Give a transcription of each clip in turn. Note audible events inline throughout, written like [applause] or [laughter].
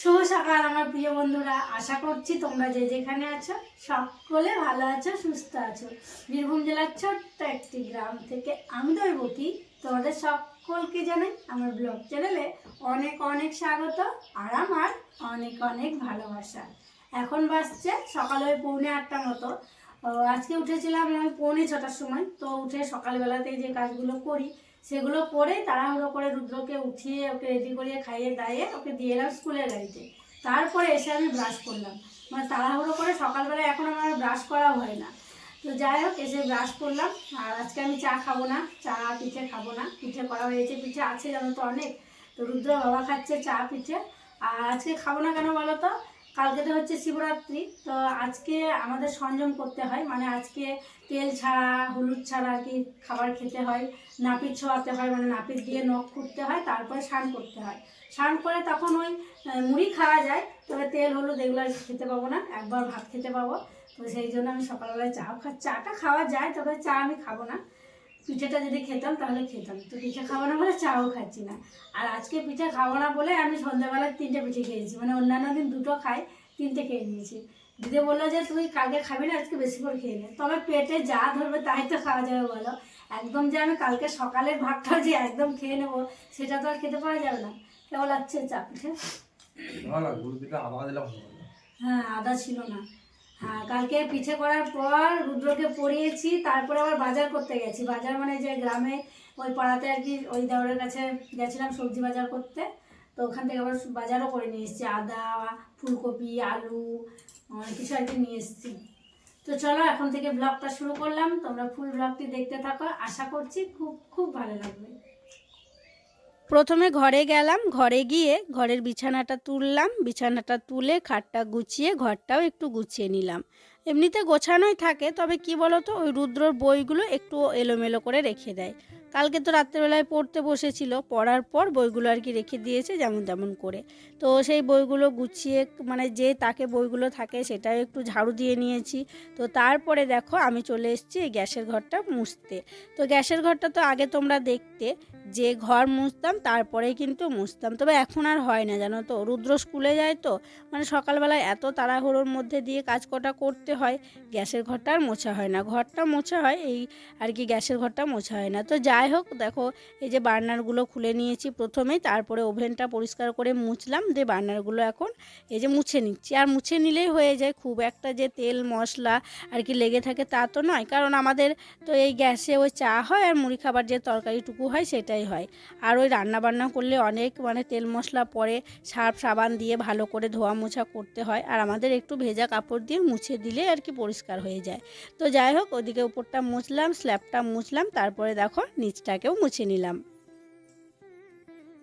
শুভ সকাল, আমার প্রিয় বন্ধুরা। আশা করছি তোমরা যে যেখানে আছো, সকলে ভালো আছো, সুস্থ আছো। বীরভূম জেলার ছোট্ট একটি গ্রাম থেকে আমি দৈবকী। তোমাদের সকলকে জানাই আমার ব্লগ চ্যানেলে অনেক অনেক স্বাগত আর আমার অনেক অনেক ভালোবাসা। এখন বাসছে সকালে ওই পৌনে আটটা মতো। আজকে উঠেছিলাম আমি পৌনে ছটার সময়। তো উঠে সকালবেলাতে যে কাজগুলো করি সেগুলো করে তাড়াহুড়ো করে রুদ্রকে উঠিয়ে ওকে রেডি করিয়ে খাইয়ে দাইয়ে ওকে দিয়ে এলাম স্কুলের গাড়িতে। তারপরে এসে আমি ব্রাশ করলাম। মানে তাড়াহুড়ো করে সকালবেলা এখন আমার ব্রাশ করাও হয় না। তো যাই হোক, এসে ব্রাশ করলাম। আর আজকে আমি চা খাব না, চা পিঠে খাব না। পিঠে করা হয়েছে, পিঠে আছে জানো তো অনেক। তো রুদ্র বাবা খাচ্ছে চা পিঠে। আর আজকে খাব না কেন বলো তো? কালকে তো হচ্ছে শিবরাত্রি, তো আজকে আমাদের সংযম করতে হয় মানে আজকে তেল ছাড়া, হলুদ ছাড়া আর কি খাবার খেতে হয়, নাপিত ছোঁয়াতে হয় মানে নাপিত দিয়ে নখ খুঁটতে হয়, তারপরে স্নান করতে হয়। স্নান করে তখন ওই মুড়ি খাওয়া যায়, তবে তেল, হলুদ এগুলো খেতে পাবো না, একবার ভাত খেতে পাবো, তো সেই জন্য আমি সকালবেলায় চাও খা, চাটা খাওয়া যায়, তবে চা আমি খাব না। পিঠেটা যদি খেতাম তাহলে খেতাম। তো পিঠে খাব না বলে চাও খাচ্ছি না। আর আজকে পিঠে খাব না বলে আমি সন্ধ্যাবেলায় তিনটে পিঠে খেয়েছি। মানে অন্যান্য দিন দুটো খাই তিনটে খেয়ে নিয়েছি। দিদি বলল যে তুই কালকে খাবি না আজকে বেশি করে খেয়ে নে। তবে পেটে যা ধরবে তাই তো খাওয়া যাবে বলো। একদম যে আমি কালকে সকালের ভাতটা যে একদম খেয়ে নেব সেটা তো আর খেতে পারা যাবে না। কেমন লাগছে চা পিঠে? হ্যাঁ আদা ছিল না। কালকে পিঠে করার পর রুদ্রকে পড়িয়েছি তারপরে আবার বাজার করতে গেছি। বাজার মানে যে গ্রামে ওই পাড়াতে আর কি, ওই দেওয়ারের কাছে গেছিলাম সবজি বাজার করতে। তো ওখান থেকে আবার বাজারও করে নিয়ে এসেছি, আদা, ফুলকপি, আলু, অনেক কিছু আর কি নিয়ে এসেছি। তো চলো, এখন থেকে ব্লগটা শুরু করলাম। তোমরা ফুল ব্লগটি দেখতে থাকো। আশা করছি খুব খুব ভালো লাগবে। প্রথমে ঘরে গেলাম, ঘরে গিয়ে ঘরের বিছানাটা তুললাম, বিছানাটা তুলে খাটটা গুছিয়ে ঘরটাও একটু গুছিয়ে নিলাম। এমনিতে গোছানোই থাকে, তবে কি বলতো, ওই রুদ্রর বইগুলো একটু এলোমেলো করে রেখে দেয়। কালকে তো রাত্রেবেলায় পড়তে বসেছিল, পড়ার পর বইগুলো আর কি রেখে দিয়েছে যেমন তেমন করে। তো সেই বইগুলো গুছিয়ে মানে যে তাকে বইগুলো থাকে সেটাও একটু ঝাড়ু দিয়ে নিয়েছি। তো তারপরে দেখো আমি চলে এসেছি এই গ্যাসের ঘরটা মুছতে। তো গ্যাসের ঘরটা তো আগে তোমরা দেখতে, যে ঘর মুছতাম তারপরেই কিন্তু মুছতাম। তবে এখন আর হয় না, জানো তো? রুদ্র স্কুলে যায় তো মানে সকালবেলায় এত তাড়াহুড়োর মধ্যে দিয়ে কাজ কটা করতে হয়, গ্যাসের ঘরটা আর মোছা হয় না। ঘরটা মোছা হয়, এই আর কি গ্যাসের ঘরটা মোছা হয় না। তো যাই হোক, দেখো, এই যে বার্নারগুলো খুলে নিয়েছি প্রথমেই, তারপরে ওভেনটা পরিষ্কার করে মুছলাম, দিয়ে বার্নারগুলো এখন এই যে মুছে নিচ্ছি। আর মুছে নিলেই হয়ে যায় খুব একটা যে তেল, মশলা আর কি লেগে থাকে তা তো নয়, কারণ আমাদের তো এই গ্যাসে ওই চা হয় আর মুড়ি খাবার যে তরকারিটুকু হয় সেটাই হয়। আর ওই রান্না বান্না করলে অনেক মানে তেল মশলা পরে সার্ফ সাবান দিয়ে ভালো করে ধোয়া মোছা করতে হয়, আর আমাদের একটু ভেজা কাপড় দিয়ে মুছে দিলে আর কি পরিষ্কার হয়ে যায়। তো যাই হোক, ওদিকে উপরটা মুছলাম, স্ল্যাবটা মুছলাম, তারপরে দেখো নিচটাকেও মুছে নিলাম।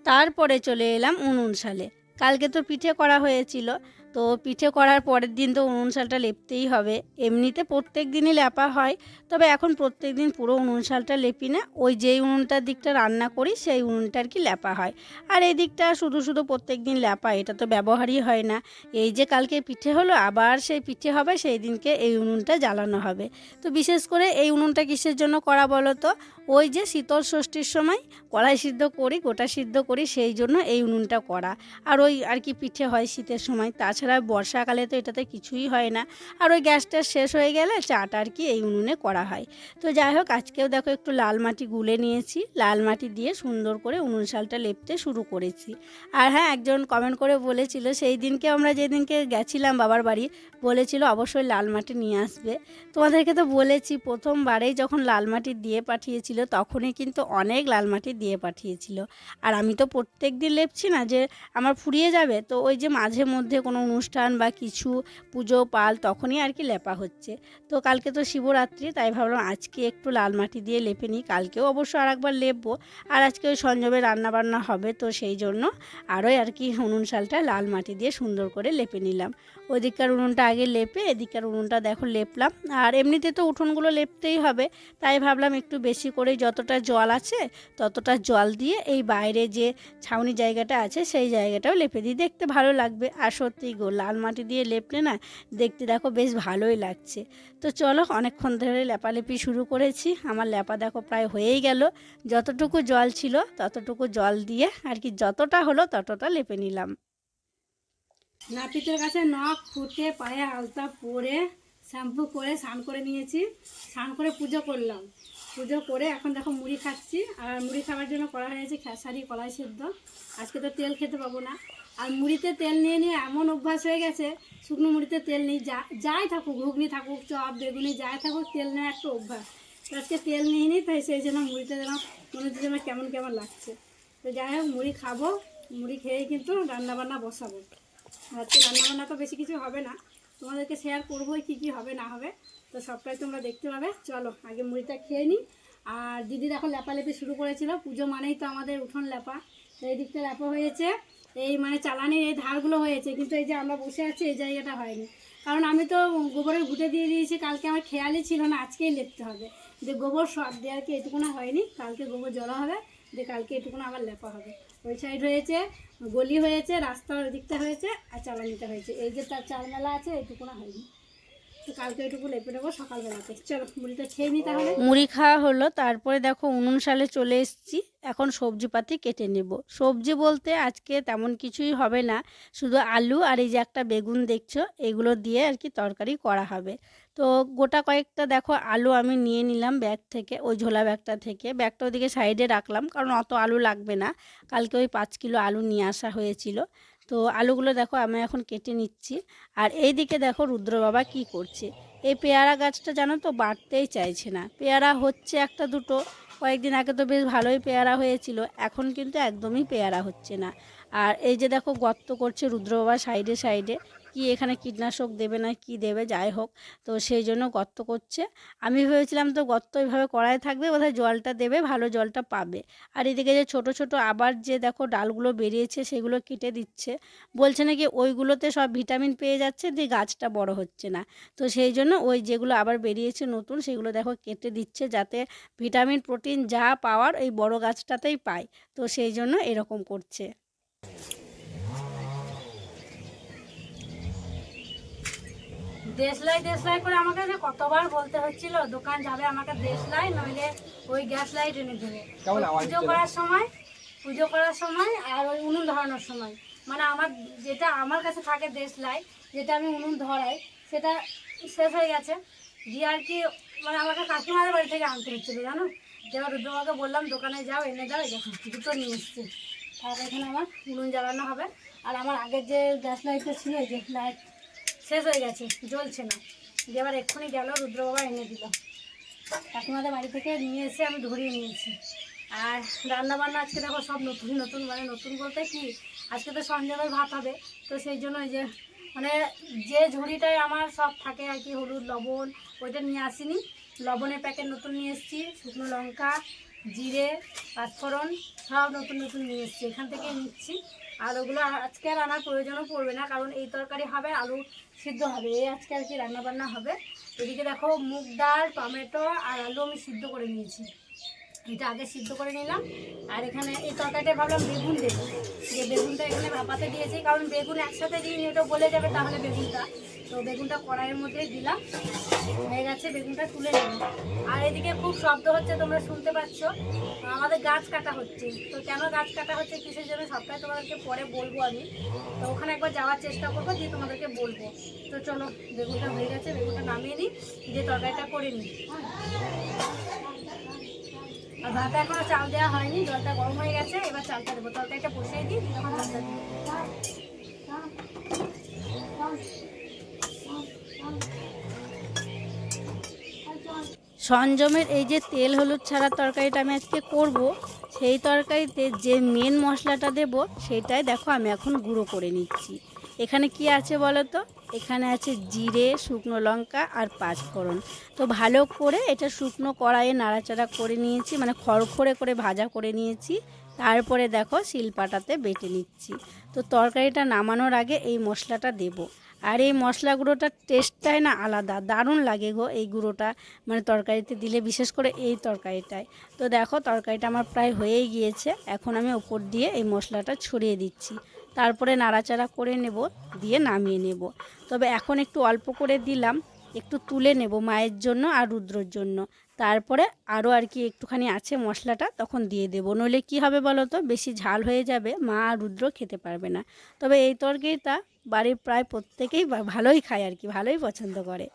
তারপরে চলে এলাম উনুন সালে কালকে তো পিঠে করা হয়েছিল। তো পিঠে করার পরের দিন তো উনুন শালটা লেপতেই হবে। এমনিতে প্রত্যেক দিনই লেপা হয়, তবে এখন প্রত্যেক দিন পুরো উনুন শালটা লেপি না। ওই যেই উনুনটার দিকটা রান্না করি, সেই উনুনটা আর কি লেপা হয়। আর এই দিকটা শুধু শুধু প্রত্যেক দিন লেপা, এটা তো ব্যবহারই হয় না। এই যে কালকে পিঠে হলো, আবার সেই পিঠে হবে, সেই দিনকে এই উনুনটা জ্বালানো হবে। তো বিশেষ করে এই উনুনটা কিসের জন্য করা বলো তো? ওই যে শীতল ষষ্ঠীর সময় কড়াই সিদ্ধ করি, গোটা সিদ্ধ করি, সেই জন্য এই উনুনটা করা। আর ওই আর কি পিঠে হয় শীতের সময়, তাছাড়া বর্ষাকালে তো এটাতে কিছুই হয় না। আর ওই গ্যাসটা শেষ হয়ে গেলে চাটা আর কি এই উনুনে করা হয়। তো যাই হোক, আজকেও দেখো একটু লাল মাটি গুলে নিয়েছি। লাল মাটি দিয়ে সুন্দর করে উনুন শালটা লেপতে শুরু করেছি। আর হ্যাঁ একজন কমেন্ট করে বলেছিল, সেই দিনকে আমরা যেদিনকে গেছিলাম বাবার বাড়ি, বলেছিল অবশ্যই লাল মাটি নিয়ে আসবে। তোমাদেরকে তো বলেছি, প্রথমবারেই যখন লাল মাটি দিয়ে পাঠিয়েছিল, তখনই কিন্তু অনেক লাল মাটি দিয়ে পাঠিয়েছিল। আর আমি তো প্রত্যেক দিন লেপছি না যে আমার ফুরিয়ে যাবে। তো ওই যে মাঝে মধ্যে কোনো অনুষ্ঠান বা কিছু পুজো পাল তখনই আর কি লেপা হচ্ছে। তো কালকে তো শিবরাত্রি, তাই ভাবলাম আজকে একটু লাল মাটি দিয়ে লেপে নিই। কালকেও অবশ্য আর একবার লেপবো। আর আজকে ওই সঞ্জবে রান্নাবান্না হবে, তো সেই জন্য আরোই আর কি উনুন শালটা লাল মাটি দিয়ে সুন্দর করে লেপে নিলাম। ওদিককার উনুনটা আগে লেপে, এদিককার উনুনটা দেখো লেপলাম। আর এমনিতে তো উঠোনগুলো লেপতেই হবে, তাই ভাবলাম একটু বেশি করে যতটা জল আছে, ততটা জল দিয়ে এই বাইরে যে ছাউনি জায়গাটা আছে, সেই জায়গাটাও লেপে দিই। দেখতে ভালো লাগবে। আর সত্যি গো লাল মাটি দিয়ে লেপলে না দেখতে দেখো বেশ ভালোই লাগছে। তো চলো অনেকক্ষণ ধরে লেপালেপি শুরু করেছি। আমার লেপা দেখো প্রায় হয়েই গেল। যতটুকু জল ছিল ততটুকু জল দিয়ে আর কি যতটা হলো ততটা লেপে নিলাম। নাপিতের কাছে নখ ফুটে পায়ে আলতা পরে শ্যাম্পু করে স্নান করে নিয়েছি। স্নান করে পুজো করলাম। পুজো করে এখন দেখো মুড়ি খাচ্ছি। আর মুড়ি খাওয়ার জন্য করা হয়েছে খেসারি, কলাই সেদ্ধ। আজকে তো তেল খেতে পাবো না। আর মুড়িতে তেল নিয়ে নিয়ে এমন অভ্যাস হয়ে গেছে, শুকনো মুড়িতে তেল নেই, যা, যাই থাকুক, ঘুগনি থাকুক, চপ, বেগুনি, যাই থাকুক, তেল নেওয়া একটা অভ্যাস। আজকে তেল নিয়ে নিই তাই সেই জন্য মুড়িতে যেন মনে হচ্ছে যেন কেমন কেমন লাগছে। তো যাই হোক, মুড়ি খাব, মুড়ি খেয়েই কিন্তু রান্নাবান্না বসাবো। আজকে রান্নাবান্না তো বেশি কিছু হবে না, তোমাদেরকে শেয়ার করবোই কী কী হবে না হবে, তো সবটাই তোমরা দেখতে পাবে। চলো, আগে মুড়িটা খেয়ে নিই আর দিদি এখন লেপালেপি শুরু করেছিল, পুজো মানেই তো আমাদের উঠোন লেপা তো এই দিকটা লেপা হয়েছে। এই মানে চালানির এই ধারগুলো হয়েছে, কিন্তু এই যে আমরা বসে আছি, এই জায়গাটা হয়নি। কারণ আমি তো গোবরের ঘুটে দিয়ে দিয়েছি, কালকে আমার খেয়ালই ছিল না, আজকেই লেপতে হবে। যে গোবর সব দেওয়ার কি এটুকুনা হয়নি, কালকে গোবর জড়া হবে, যে কালকে এটুকুনা আবার লেপা হবে। ওই সাইড হয়েছে, গলি হয়েছে, রাস্তার ওই দিকটা হয়েছে, আর চালানিটা হয়েছে। এই যে তার চালমেলা আছে এটুকুনা হয়নি। মুড়ি খাওয়া হলো, তারপরে দেখো উনুন সালে চলে এসেছি। এখন সবজিপাতি কেটে নেব। সবজি বলতে আজকে তেমন কিছুই হবে না, শুধু আলু আর এই যে একটা বেগুন দেখছ, এগুলো দিয়ে আর কি তরকারি করা হবে। তো গোটা কয়েকটা দেখো আলু আমি নিয়ে নিলাম ব্যাগ থেকে, ওই ঝোলা ব্যাগটা থেকে। ব্যাগটা ওদিকে সাইডে রাখলাম, কারণ অত আলু লাগবে না। কালকে ওই পাঁচ কিলো আলু নিয়ে আসা হয়েছিল। তো আলুগুলো দেখো আমি এখন কেটে নিচ্ছি। আর এই দিকে দেখো রুদ্র বাবা কি করছে। এই পেয়ারা গাছটা জানো তো বাড়তেই চাইছে না। পেয়ারা হচ্ছে একটা দুটো। কয়েকদিন আগে তো বেশ ভালোই পেয়ারা হয়েছিল। এখন কিন্তু একদমই পেয়ারা হচ্ছে না। আর এই যে দেখো গর্ত করছে রুদ্র বাবা সাইডে সাইডে। কি এখানে কীটনাশক দেবে না, কি দেবে, যাই হোক। তো সেই জন্য গর্ত করছে। আমি ভেবেছিলাম তো গর্ত এইভাবে করাই থাকবে, বোধহয় জলটা দেবে, ভালো জলটা পাবে। আর এদিকে যে ছোট ছোট আবার যে দেখো ডালগুলো বেরিয়েছে, সেগুলো কেটে দিচ্ছে। বলছে নাকি ওইগুলোতে সব ভিটামিন পেয়ে যাচ্ছে, দিয়ে গাছটা বড় হচ্ছে না। তো সেই জন্য ওই যেগুলো আবার বেরিয়েছে নতুন, সেগুলো দেখো কেটে দিচ্ছে, যাতে ভিটামিন, প্রোটিন যা পাওয়ার, এই বড় গাছটাতেই পায়। তো সেই জন্য এরকম করছে। দেশলাই দেশলাই করে আমাকে যে কতবার বলতে হচ্ছিল দোকান যাবে আমাকে দেশলাই নইলে ওই গ্যাস লাইট এনে দেবে পুজো করার সময় পুজো করার সময় আর ওই উনুন ধরানোর সময়। মানে আমার যেটা আমার কাছে থাকে দেশলাই যেটা আমি উনুন ধরাই সেটা শেষ হয়ে গেছে। দিয়ে আর কি মানে আমাকে কাকিমাদের বাড়ি থেকে আনতে হচ্ছিল জানো? যেবার রুদ্রমাকে বললাম দোকানে যাও এনে দাও এই দেখো দুটো নিয়ে এসছে। তারপর এখানে আমার উনুন জ্বালানো হবে। আর আমার আগের যে গ্যাস লাইটটা ছিল যে লাইট শেষ হয়ে গেছে, জ্বলছে না। দিয়ে আবার এক্ষুনি গেল রুদ্র বাবা এনে দিল। কাকিমাদের বাড়ি থেকে নিয়ে এসে আমি ধরিয়ে নিয়েছি। আর রান্না বান্না আজকে দেখো সব নতুন নতুন মানে নতুন বলতে কি, আজকে তো সঞ্জয়ের ভাত হবে, তো সেই জন্য ওই যে মানে যে ঝুড়িটায় আমার সব থাকে আর কি, হলুদ, লবণ, ওইটা নিয়ে আসিনি। লবণের প্যাকেট নতুন নিয়ে এসেছি, শুকনো লঙ্কা, জিরে, পাঁচফোড়ন, সব নতুন নতুন নিয়ে এসেছি। এখান থেকে নিচ্ছি। আর ওগুলো আজকে আর আনার প্রয়োজনও পড়বে না, কারণ এই তরকারি হবে, আলু সিদ্ধ হবে। এই আজকে আর কি রান্নাবান্না হবে। এদিকে দেখো মুগ ডাল, টমেটো আর আলু আমি সিদ্ধ করে নিয়েছি। এটা আগে সিদ্ধ করে নিলাম। আর এখানে এই তরকারিটা ভাবলাম বেগুন দেবো। যে বেগুনটা এখানে ভাপাতে দিয়েছি, কারণ বেগুন একসাথে দিই ওটা গলে যাবে তাহলে বেগুনটা। তো বেগুনটা কড়াইয়ের মধ্যে দিলাম। হয়ে গেছে, বেগুনটা তুলে নেব আর এদিকে খুব শব্দ হচ্ছে, তোমরা শুনতে পাচ্ছ। আমাদের গাছ কাটা হচ্ছে। তো কেন গাছ কাটা হচ্ছে, কিসের জন্য সবটাই তোমাদেরকে পরে বলব আমি। তো ওখানে একবার যাওয়ার চেষ্টা করব দিয়ে তোমাদেরকে বলব। তো চলো, বেগুনটা হয়ে গেছে, বেগুনটা নামিয়ে নিই দিয়ে তরকারিটা করে নিই। ভাতে এখনও চাল দেওয়া হয়নি, জলটা গরম হয়ে গেছে, এবার চালটা দেবো। বসিয়ে দিই সঞ্জমের এই যে তেল হলুদ ছাড়া তরকারিটা আমি আজকে করব, সেই তরকারিতে যে মেন মশলাটা দেব, সেটাই দেখো আমি এখন গুঁড়ো করে নিচ্ছি। এখানে কি আছে বলো তো এখানে আছে জিরে, শুকনো লঙ্কা আর পাঁচফোড়ন। তো ভালো করে এটা শুকনো কড়াইয়ে নাড়াচাড়া করে নিয়েছি মানে খড়খড়ে করে ভাজা করে নিয়েছি। তারপরে দেখো শিলপাটাতে বেটে নিচ্ছি। তো তরকারিটা নামানোর আগে এই মশলাটা দেবো। আর এই মশলা গুঁড়োটার টেস্টটাই না আলাদা, দারুণ লাগে গো এই গুঁড়োটা। মানে তরকারিতে দিলে, বিশেষ করে এই তরকারিটায়। তো দেখো তরকারিটা আমার প্রায় হয়েই গিয়েছে, এখন আমি ওপর দিয়ে এই মশলাটা ছড়িয়ে দিচ্ছি। তারপরে নাড়াচাড়া করে নেব, দিয়ে নামিয়ে নেব। তবে এখন একটু অল্প করে দিলাম, একটু তুলে নেব মায়ের জন্য আর রুদ্রর জন্য। তারপরে আরও আর কি একটুখানি আছে মশলাটা, তখন দিয়ে দেবো। নইলে কী হবে বলো তো, বেশি ঝাল হয়ে যাবে, মা আর রুদ্র খেতে পারবে না। তবে এই তরকারিটা বাড়ির প্রায় প্রত্যেকেই ভালোই খায় আর কি, ভালোই পছন্দ করে।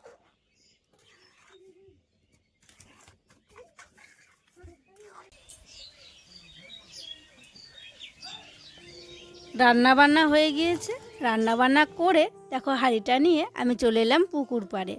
রান্না বান্না হয়ে গিয়েছে। রান্না বান্না করে দেখো হাঁড়িটা নিয়ে আমি চলে এলাম পুকুর পাড়ে।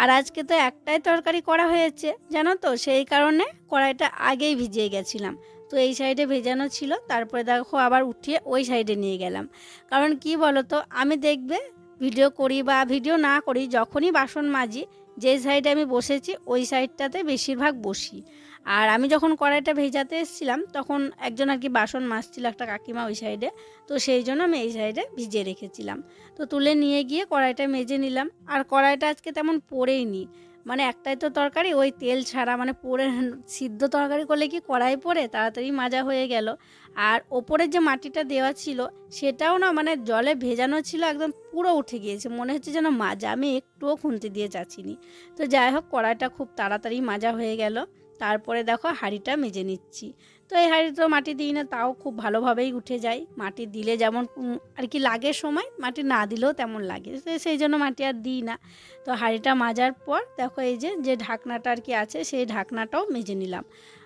আর আজকে তো একটাই তরকারি করা হয়েছে, জানো তো? সেই কারণে কড়াইটা আগেই ভিজিয়ে গেছিলাম। তো এই সাইডে ভেজানো ছিল, তারপরে দেখো আবার উঠিয়ে ওই সাইডে নিয়ে গেলাম। কারণ কি বলো তো আমি দেখবে ভিডিও করি বা ভিডিও না করি, যখনই বাসন মাজি, যে সাইডে আমি বসেছি, ওই সাইডটাতে বেশিরভাগ বসি। আর আমি যখন কড়াইটা ভেজাতে এসেছিলাম, তখন একজন আর কি বাসন মাজছিল একটা কাকিমা ওই সাইডে। তো সেই জন্য আমি এই সাইডে ভিজিয়ে রেখেছিলাম। তো তুলে নিয়ে গিয়ে কড়াইটা মেজে নিলাম। আর কড়াইটা আজকে তেমন পড়েই নি মানে একটাই তো তরকারি, ওই তেল ছাড়া মানে পরে [laughs] সিদ্ধ তরকারি করলে কি কড়াই পড়ে? তাড়াতাড়ি মাজা হয়ে গেল। আর ওপরের যে মাটিটা দেওয়া ছিল, সেটাও না মানে জলে ভেজানো ছিল, একদম পুরো উঠে গিয়েছে। মনে হচ্ছে যেন মাজা। আমি একটুও খুন্তি দিয়ে চাচিনি। তো যাই হোক, কড়াইটা খুব তাড়াতাড়ি মাজা হয়ে গেল। তারপরে দেখো হাঁড়িটা মেজে নিচ্ছি। তো এই হাঁড়ি তো মাটি দিই না, তাও খুব ভালোভাবেই উঠে যায়। মাটি দিলে যেমন আর কি লাগে সময়, মাটি না দিলেও তেমন লাগে। সেই জন্য মাটি আর দিই না। তো হাঁড়িটা মাজার পর দেখো এই যে যে ঢাকনাটা আর কি আছে, সেই ঢাকনাটাও মেজে নিলাম।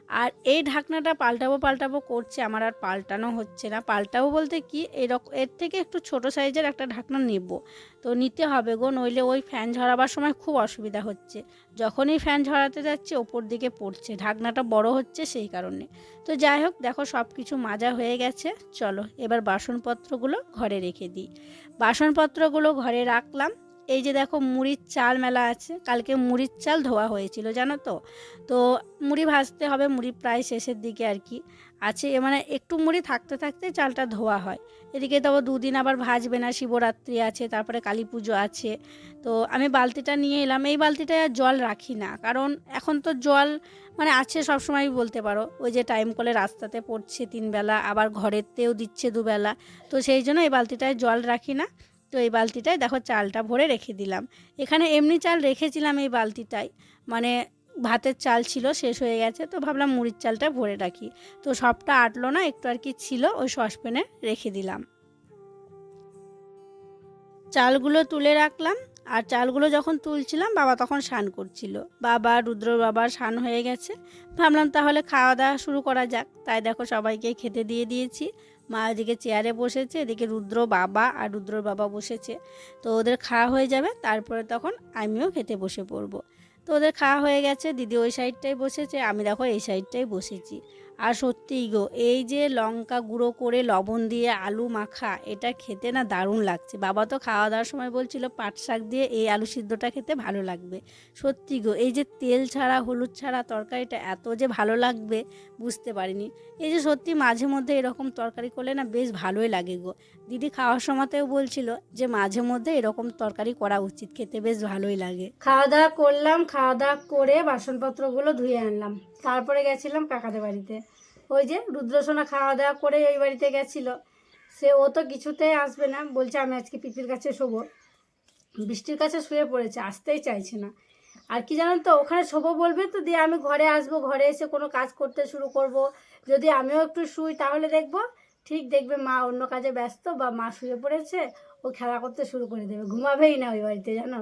আর এই ঢাকনাটা পাল্টাবো পাল্টাবো করছে, আমার আর পাল্টানো হচ্ছে না। পাল্টাবো বলতে কি এরকম এর থেকে একটু ছোট সাইজের একটা ঢাকনা নেব। তো নিতে হবে গো, নইলে ওই ফ্যান ঝরাবার সময় খুব অসুবিধা হচ্ছে। যখনই ফ্যান ঝরাতে যাচ্ছে, ওপর দিকে পড়ছে। ঢাকনাটা বড় হচ্ছে সেই কারণে। তো যাই হোক, দেখো সব কিছু মাজা হয়ে গেছে। চলো, এবার বাসনপত্রগুলো ঘরে রেখে দিই। বাসনপত্রগুলো ঘরে রাখলাম। এই যে দেখো মুড়ির চাল মেলা আছে, কালকে মুড়ির চাল ধোয়া হয়েছিল, জানো তো? তো মুড়ি ভাজতে হবে, মুড়ি প্রায় শেষের দিকে আর কি। আছে মানে একটু মুড়ি থাকতে থাকতে চালটা ধোয়া হয়। এদিকে তো দুদিন আবার ভাজবে না, শিবরাত্রি আছে, তারপরে কালী পুজো আছে। তো আমি বালতিটা নিয়ে এলাম, এই বালতিটায় আর জল রাখি না, কারণ এখন তো জল মানে আছে সবসময় বলতে পারো। ওই যে টাইম কলে রাস্তাতে পড়ছে তিনবেলা, আবার ঘরেতেও দিচ্ছে দুবেলা। তো সেই জন্য এই বালতিটায় জল রাখি না। তো এই বালতিটায় দেখো চালটা ভরে রেখে দিলাম। এখানে এমনি চাল রেখেছিলাম এই বালতিটায়। মানে ভাতের চাল ছিল, শেষ হয়ে গেছে, তো ভাবলাম মুড়ির চালটা ভরে রাখি। তো সবটা আটলো না, একটু আর কি ছিল, ওই সসপ্যানে রেখে দিলাম। চালগুলো তুলে রাখলাম, আর চালগুলো যখন তুলছিলাম, বাবা তখন স্নান করছিল। বাবা রুদ্র বাবা স্নান হয়ে গেছে। ভাবলাম তাহলে খাওয়া দাওয়া শুরু করা যাক। তাই দেখো সবাইকে খেতে দিয়ে দিয়েছি। মা এদিকে চেয়ারে বসেছে, এদিকে রুদ্র বাবা আর রুদ্রর বাবা বসেছে। তো ওদের খাওয়া হয়ে যাবে, তারপরে তখন আমিও খেতে বসে পড়ব। তো ওদের খাওয়া হয়ে গেছে, দিদি ওই সাইডটাই বসেছে, আমি দেখো এই সাইডটাই বসেছি। আর সত্যিই গো, এই যে লঙ্কা গুঁড়ো করে লবণ দিয়ে আলু মাখা, এটা খেতে না দারুণ লাগছে। বাবা তো খাওয়া দাওয়ার সময় বলছিল পাট শাক দিয়ে এই আলু সিদ্ধটা খেতে ভালো লাগবে। সত্যি গো, এই যে তেল ছাড়া, হলুদ ছাড়া তরকারিটা এত যে ভালো লাগবে, বুঝতে পারিনি। এই যে সত্যি মাঝে মধ্যে এরকম তরকারি করলে না বেশ ভালোই লাগে গো। দিদি খাওয়ার সময়তেও বলছিল যে মাঝে মধ্যে এরকম তরকারি করা উচিত, খেতে বেশ ভালোই লাগে। খাওয়া দাওয়া করলাম খাওয়া দাওয়া করে বাসনপত্রগুলো ধুয়ে আনলাম। তারপরে গেছিলাম কাকাদের বাড়িতে। ওই যে রুদ্রসোনা খাওয়া দাওয়া করে ওই বাড়িতে গেছিল। সে ও তো কিছুতেই আসবে না, বলছে আমি আজকে পিপির কাছে শোবো। বৃষ্টির কাছে শুয়ে পড়েছে, আসতেই চাইছে না। আর কি জানেন তো, ওখানে শোবো বলবে তো, দিয়ে আমি ঘরে আসব, ঘরে এসে কোনো কাজ করতে শুরু করব। যদি আমিও একটু শুই, তাহলে দেখব, ঠিক দেখবে মা অন্য কাজে ব্যস্ত বা মা শুয়ে পড়েছে ও খেলা করতে শুরু করে দেবে। ঘুমাবেই না ওই বাড়িতে, জানো?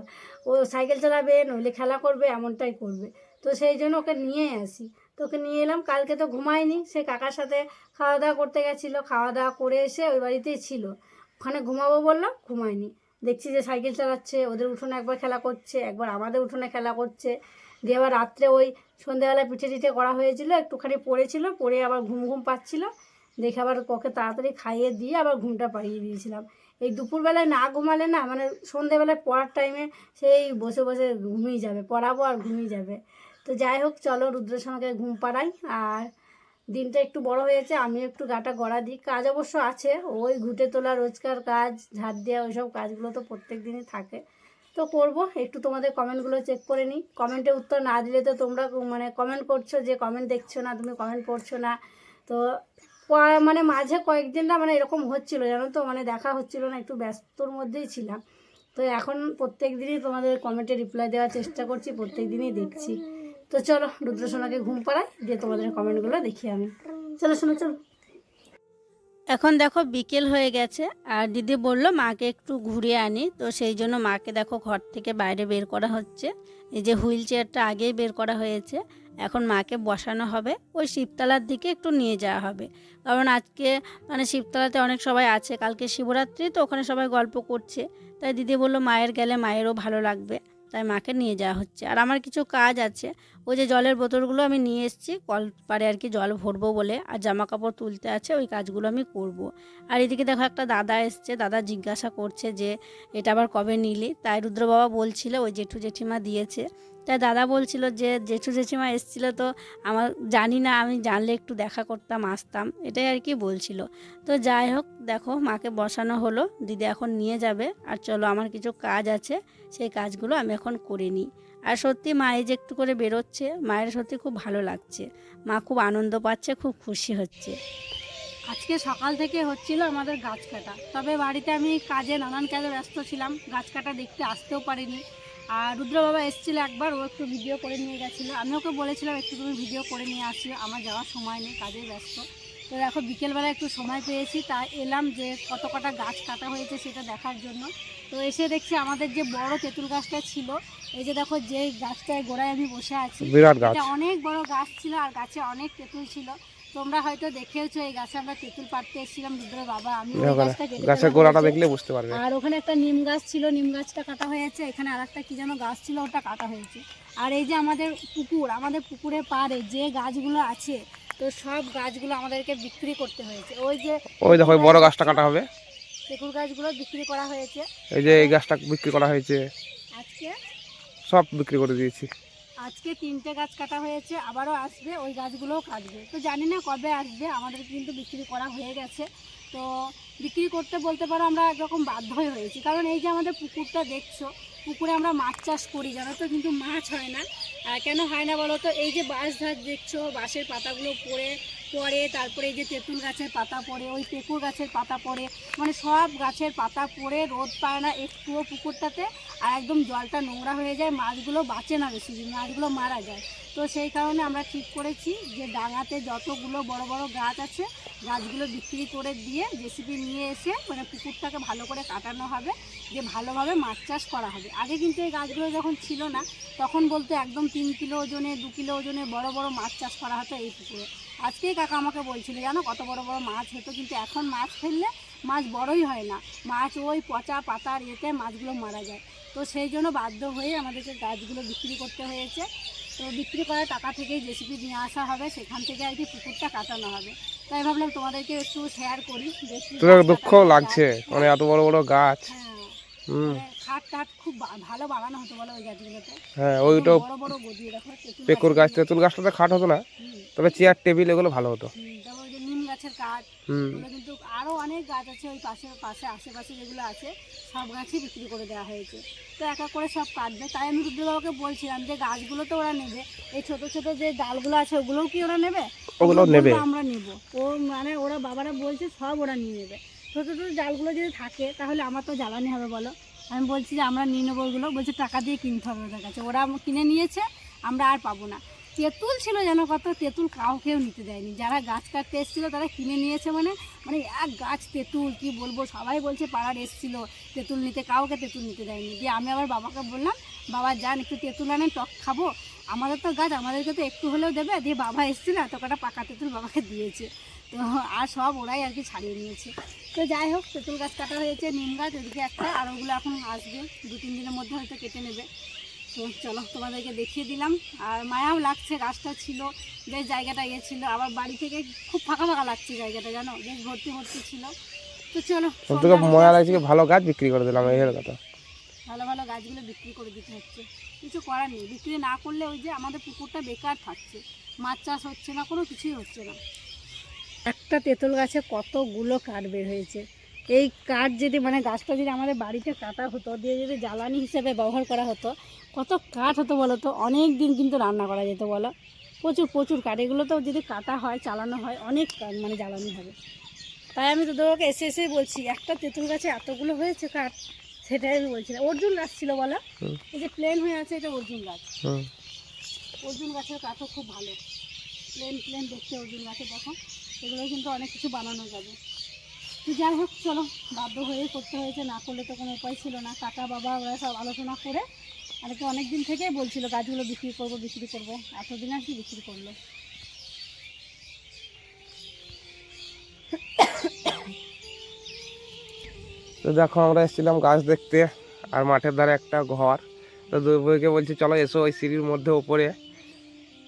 ও সাইকেল চালাবে, নইলে খেলা করবে, এমনটাই করবে। তো সেই জন্য ওকে নিয়ে আসি। তো ওকে নিয়ে এলাম। কালকে তো ঘুমায়নি। সে কাকার সাথে খাওয়া দাওয়া করতে গেছিল। খাওয়া দাওয়া করে এসে ওই বাড়িতেই ছিল। ওখানে ঘুমাবো বলল, ঘুমায়নি। দেখছি যে সাইকেল চালাচ্ছে, ওদের উঠোনে একবার খেলা করছে, একবার আমাদের উঠোনে খেলা করছে। দিয়ে আবার রাত্রে ওই সন্ধ্যেবেলা পিঠে টিঠে করা হয়েছিল, একটুখানি পড়েছিল, পড়ে আবার ঘুম ঘুম পাচ্ছিল। দেখে আবার ওকে তাড়াতাড়ি খাইয়ে দিয়ে আবার ঘুমটা পাড়িয়ে দিয়েছিলাম। এই দুপুরবেলায় না ঘুমালে না মানে সন্ধ্যেবেলায় পড়ার টাইমে সেই বসে বসে ঘুমিয়ে যাবে, পড়াবো আর ঘুমিয়ে যাবে। তো যাই হোক, চলো রুদ্রসমাকে ঘুম পাড়াই। আর দিনটা একটু বড় হয়েছে, আমি একটু গাটা গড়া দিই। কাজ অবশ্য আছে, ওই ঘুটে তোলা, রোজকার কাজ ঝাড় দেওয়া, ওইসব কাজগুলো তো প্রত্যেক দিনই থাকে। তো করব, একটু তোমাদের কমেন্টগুলো চেক করে নিই। কমেন্টে উত্তর না দিলে তো তোমরা মানে কমেন্ট করছ যে কমেন্ট দেখছ না, তুমি কমেন্ট পড়ছো না। তো মানে মাঝে কয়েকদিন না মানে এরকম হচ্ছিল, জানো তো? মানে দেখা হচ্ছিল না, একটু ব্যস্তর মধ্যেই ছিলাম। তো এখন প্রত্যেক দিনই তোমাদের কমেন্টে রিপ্লাই দেওয়ার চেষ্টা করছি প্রত্যেক দিনই দেখছি। তো চলো, রুদ্রসোনাকে ঘুম পাড়াই দিয়ে তোমাদের কমেন্টগুলো দেখি আমি। চলো, শোনো, চলো। এখন দেখো বিকেল হয়ে গেছে, আর দিদি বলল মাকে একটু ঘুরিয়ে আনি। তো সেই জন্য মাকে দেখো ঘর থেকে বাইরে বের করা হচ্ছে। এই যে হুইল চেয়ারটা আগেই বের করা হয়েছে। এখন মাকে বসানো হবে, ওই শিবতলার দিকে একটু নিয়ে যাওয়া হবে। কারণ আজকে মানে শিবতলাতে অনেক সবাই আছে, কালকে শিবরাত্রি তো ওখানে সবাই গল্প করছে। তাই দিদি বলল মায়ের গেলে মায়েরও ভালো লাগবে, তাই মাকে নিয়ে যাওয়া হচ্ছে। আর আমার কিছু কাজ আছে, ওই যে জলের বোতলগুলো আমি নিয়ে এসেছি, কল পারে আর কি জল ভরবো বলে, আর জামা কাপড় তুলতে আছে, ওই কাজগুলো আমি করব। আর এদিকে দেখো একটা দাদা এসছে, দাদা জিজ্ঞাসা করছে যে, এটা আবার কবে নিলি? তাই রুদ্র বাবা বলছিল, ওই জেঠু জেঠিমা দিয়েছে। তাই দাদা বলছিল যে, জেঠু জেঠিমা এসেছিল তো আমার, জানি না, আমি জানলে একটু দেখা করতাম, আসতাম। এটাই আর কি বলছিল। তো যাই হোক, দেখো মাকে বসানো হলো, দিদি এখন নিয়ে যাবে। আর চলো, আমার কিছু কাজ আছে, সেই কাজগুলো আমি এখন করে নিই। আর সত্যি মা এই যে একটু করে বেরোচ্ছে, মায়ের সত্যি খুব ভালো লাগছে। মা খুব আনন্দ পাচ্ছে, খুব খুশি হচ্ছে। আজকে সকাল থেকে হচ্ছিল আমাদের গাছ কাটা। তবে বাড়িতে আমি কাজে, নানান কাজে ব্যস্ত ছিলাম। গাছ কাটা দেখতে আসতেও পারিনি। আর রুদ্র বাবা এসেছিল একবার ও একটু ভিডিও করে নিয়ে গেছিল। আমি ওকে বলেছিলাম একটু তুমি ভিডিও করে নিয়ে আসি আমার যাওয়ার সময় নেই কাজে ব্যস্ত। তো দেখো বিকেলবেলা একটু সময় পেয়েছি তাই এলাম যে কত কটা গাছ কাটা হয়েছে সেটা দেখার জন্য। তো এসে দেখছি আমাদের যে বড় তেঁতুল গাছটা ছিল এই যে দেখো যে গাছটায় গোড়ায় আমি বসে আছি বিরাট গাছ। এটা অনেক বড় গাছ ছিল আর গাছে অনেক তেঁতুল ছিল। তোমরা হয়তো দেখেওছো এই গাছে আমরা তেঁতুল পাড়তে এসেছিলাম রুদ্র বাবা। আমি ওই গাছটা কেটে গাছের গোড়াটা দেখলে বুঝতে পারবে। আর ওখানে একটা নিম গাছ ছিল নিম গাছটা কাটা হয়েছে। এখানে আর একটা কি যেন গাছ ছিল ওটা কাটা হয়েছে। আর এই যে আমাদের পুকুর আমাদের পুকুরের পাড়ে যে গাছগুলো আছে তো সব গাছগুলো আমাদেরকে বিক্রি করতে হয়েছে। ওই যে ওই দেখো বড় গাছটা কাটা হবে। তেঁতুল গাছগুলো বিক্রি করা হয়েছে। এই যে এই গাছটা বিক্রি করা হয়েছে। আজকে? সব বিক্রি করে দিয়েছি। আজকে তিনটে গাছ কাটা হয়েছে, আবারও আসবে, ওই গাছগুলোও কাটবে। তো জানি না কবে আসবে, আমাদের কিন্তু বিক্রি করা হয়ে গেছে। তো বিক্রি করতে বলতে পারো আমরা একরকম হয়ে হয়েছি। কারণ এই যে আমাদের পুকুরটা দেখছ, পুকুরে আমরা মাছ চাষ করি, জানো তো, কিন্তু মাছ হয় না। কেন হয় না বলো তো, এই যে বাঁশ ধার দেখছ, বাঁশের পাতাগুলো পড়ে পড়ে, তারপরে এই যে তেঁতুল গাছের পাতা পড়ে, ওই পেকুর গাছের পাতা পড়ে মানে সব গাছের পাতা পড়ে, রোদ পায় না, একটুও পুকুরটাতে, আর একদম জলটা নোংরা হয়ে যায়, মাছগুলো বাঁচে না বেশি মাছগুলো মারা যায়। তো সেই কারণে আমরা ঠিক করেছি যে ডাঙাতে যতগুলো বড় বড় গাছ আছে, গাছগুলো বিক্রি করে দিয়ে জেসিপি নিয়ে এসে মানে পুকুরটাকে ভালো করে কাটানো হবে, যে ভালোভাবে মাছ চাষ করা হবে। আগে কিন্তু এই গাছগুলো যখন ছিল না, তখন বলতো একদম তিন কিলো ওজনে, দু কিলো ওজনে বড় বড় মাছ চাষ করা হতো এই পুকুরে। আজকেই কাকা আমাকে বলছিল জানো কত বড় বড় মাছ হতো কিন্তু এখন মাছ ফেললে মাছ বড়ই হয় না। মাছ ওই পচা পাতার এতে মাছগুলো মারা যায়। তো সেই জন্য বাধ্য হয়ে আমাদেরকে গাছগুলো বিক্রি করতে হয়েছে। তো বিক্রি করার টাকা থেকেই জেসিপি নিয়ে আসা হবে। সেখান থেকে আর কি পুকুরটা কাটানো হবে। তাই ভাবলাম তোমাদেরকে একটু শেয়ার করি। দেখি দুঃখ লাগছে। মানে এত বড় বড় গাছ। হ্যাঁ। খাট টাট খুব ভালো বানানো হতো বলো ওই গাছগুলোতে। হ্যাঁ ওইটা বড় বড় গদিয়ে দেখো পেকুর গাছ তেঁতুল গাছটাতে খাট হতো না। তবে চেয়ার টেবিল এগুলো ভালো হতো। হুম, তারপর যে নিম গাছের কাঠ কিন্তু আরও অনেক গাছ আছে ওই পাশে পাশে আশেপাশে যেগুলো আছে সব গাছই বিক্রি করে দেওয়া হয়েছে। তো এক এক করে সব কাটবে। তাই আমি রুদ্রবাবুকে বলছিলাম যে গাছগুলো তো ওরা নেবে। এই ছোট ছোট যে ডালগুলো আছে ওগুলোও কি ওরা নেবে? ওগুলো নেবে। আমরা নেব। ও মানে ওরা বাবারা বলছে সব ওরা নিয়ে নেবে। ছোট ছোটো জালগুলো যদি থাকে, তাহলে আমার তো জ্বালানি হবে বলো। আমি বলছি যে আমরা নিয়ে নেব ওগুলো। বলছে টাকা দিয়ে কিনতে হবে ওদের কাছে। ওরা কিনে নিয়েছে, আমরা আর পাবো না। তেঁতুল ছিল যেন কত? তেঁতুল কাউকেও নিতে দেয়নি। যারা গাছ কাটতে এসেছিল, তারা কিনে নিয়েছে মানে মানে এক গাছ তেঁতুল, কি বলব? সবাই বলছে পাড়ার এসেছিল, তেঁতুল নিতে, কাউকে তেঁতুল নিতে দেয়নি। দিয়ে আমি আবার বাবাকে বললাম, বাবা, যান, একটু তেঁতুল আনেন, টক খাব। আমাদের তো গাছ, আমাদেরকে তো একটু হলেও দেবে। দিয়ে বাবা এসেছিল এত কটা পাকা তেঁতুল বাবাকে দিয়েছে। তো [laughs] আর সব ওরাই আর কি ছাড়িয়ে নিয়েছে। তো যাই হোক তেঁতুল গাছ কাটা হয়েছে নিম গাছ ওদিকে একটা আর ওগুলো এখন আসবে। দু তিন দিনের মধ্যে হয়তো কেটে নেবে। তো চলো তোমাদেরকে দেখিয়ে দিলাম। আর মায়াও লাগছে গাছটা ছিল বেশ জায়গাটা ইয়ে ছিল। আবার বাড়ি থেকে খুব ফাঁকা ফাঁকা লাগছে জায়গাটা জানো? বেশ ভর্তি ভর্তি ছিল। তো চলো মজা হতে লাগছে ভালো গাছ বিক্রি করে দিলাম এই কথা। ভালো ভালো গাছগুলো বিক্রি করে দিতে হচ্ছে। কিছু করার নেই। বিক্রি না করলে ওই যে আমাদের পুকুরটা বেকার থাকছে। মাছ চাষ হচ্ছে না কোনো কিছুই হচ্ছে না। একটা তেঁতুল গাছে কতগুলো কাঠ বের হয়েছে। এই কাঠ যদি মানে গাছটা যদি আমাদের বাড়িতে কাটা হতো দিয়ে যদি জ্বালানি হিসেবে ব্যবহার করা হতো কত কাঠ হতো বলো তো? অনেক দিন কিন্তু রান্না করা যেত বলো। প্রচুর প্রচুর কাঠ। এগুলো তো যদি কাটা হয় চালানো হয় অনেক কাঠ মানে জ্বালানি হবে। তাই আমি তোদেরকে এসে এসেই বলছি একটা তেঁতুল গাছে এতগুলো হয়েছে কাঠ? সেটাই আমি বলছিলাম অর্জুন গাছ ছিল বলো? এই যে প্লেন হয়ে আছে এটা অর্জুন গাছ। অর্জুন গাছের কাঠও খুব ভালো। প্লেন প্লেন দেখতে অর্জুন গাছে দেখো। এগুলো কিন্তু অনেক কিছু বানানো যাবে। তো যাই হোক, চলো, বাধ্য হয়ে করতে হয়েছে, না করলে তো কোনো উপায় ছিল না। কাকা, বাবা, ওরা সব আলোচনা করে আর কি অনেক দিন থেকেই বলছিল, গাছগুলো বিক্রি করব বিক্রি করব। এতদিন আর কি বিক্রি করল? তো দেখো, আমরা এসেছিলাম গাছ দেখতে, আর মাঠের ধারে একটা ঘর। তো দুর্বইকে বলছি, চলো এসো ওই সিঁড়ির মধ্যে, ওপরে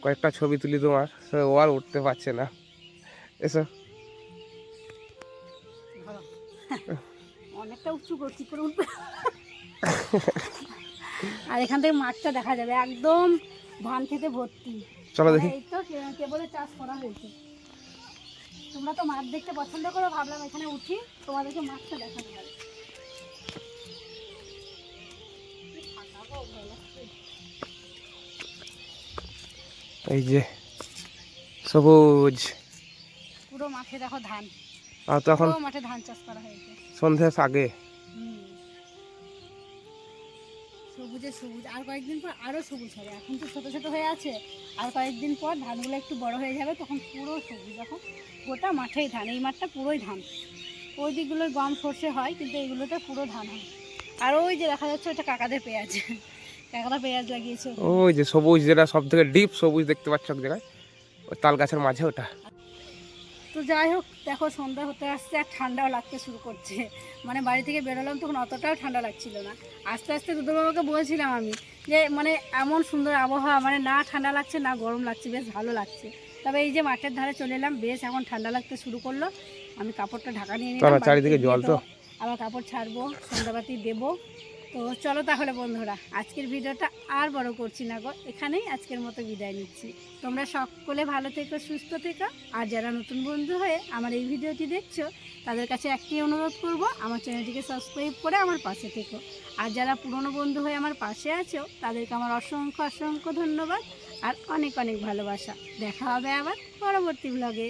কয়েকটা ছবি তুলি তোমার। ও আর উঠতে পারছে না। এসো। অনেকটা উঁচু করছি করে উঠবে। আর এখান থেকে মাঠটা দেখা যাবে একদম ধান খেতে ভর্তি। চলো দেখি। এই তো কেবলে চাষ করা হয়েছে। তোমরা তো মাঠ দেখতে পছন্দ করো ভাবলাম এখানে উঠি তোমাদেরকে মাঠটা দেখাতে পারি। এই যে সবুজ। মাঠে দেখো ধান। আর তো মাঠে ধান চাষ করা হয়েছে। সন্ধ্যে আগে। সবুজে সবুজ। আর কয়েকদিন পর আরও সবুজ হবে। এখন তো ছোট ছোট হয়ে আছে। আর কয়েকদিন পর ধানগুলো একটু বড় হয়ে যাবে তখন পুরো সবুজ। দেখো গোটা মাঠেই ধান। এই মাঠটা পুরোই ধান। ওই দিকগুলোয় গম সর্ষে হয় কিন্তু এইগুলোতে পুরো ধান হয়। আর ওই যে দেখা যাচ্ছে ওটা কাকাদের পেঁয়াজ। কাকারা পেঁয়াজ লাগিয়েছে। ওই যে সবুজ যেটা সব থেকে ডিপ সবুজ দেখতে পাচ্ছ এক জায়গায়? ওই তাল গাছের মাঝে ওটা। তো যাই হোক দেখো সন্ধ্যা হতে আসছে আর ঠান্ডাও লাগতে শুরু করছে। মানে বাড়ি থেকে বেরোলাম তখন অতটাও ঠান্ডা লাগছিল না। আস্তে আস্তে দুদুবাবাকে বলছিলাম আমি যে মানে এমন সুন্দর আবহাওয়া মানে না ঠান্ডা লাগছে না গরম লাগছে বেশ ভালো লাগছে। তবে এই যে মাঠের ধারে চলে এলাম বেশ এখন ঠান্ডা লাগতে শুরু করল। আমি কাপড়টা ঢাকা নিয়ে নিলাম চারিদিকে জল তো। আবার কাপড় ছাড়বো সন্ধ্যাবাতি দেবো। তো চলো তাহলে বন্ধুরা, আজকের ভিডিওটা আর বড় করছি না গো। এখানেই আজকের মতো বিদায় নিচ্ছি। তোমরা সকলে ভালো থেকো, সুস্থ থেকো, আর যারা নতুন বন্ধু হয়ে আমার এই ভিডিওটি দেখছ, তাদের কাছে একটি অনুরোধ করব, আমার চ্যানেলটিকে সাবস্ক্রাইব করে আমার পাশে থেকো। আর যারা পুরনো বন্ধু হয়ে আমার পাশে আছো, তাদেরকে আমার অসংখ্য অসংখ্য ধন্যবাদ, আর অনেক অনেক ভালোবাসা। দেখা হবে আবার পরবর্তী ব্লগে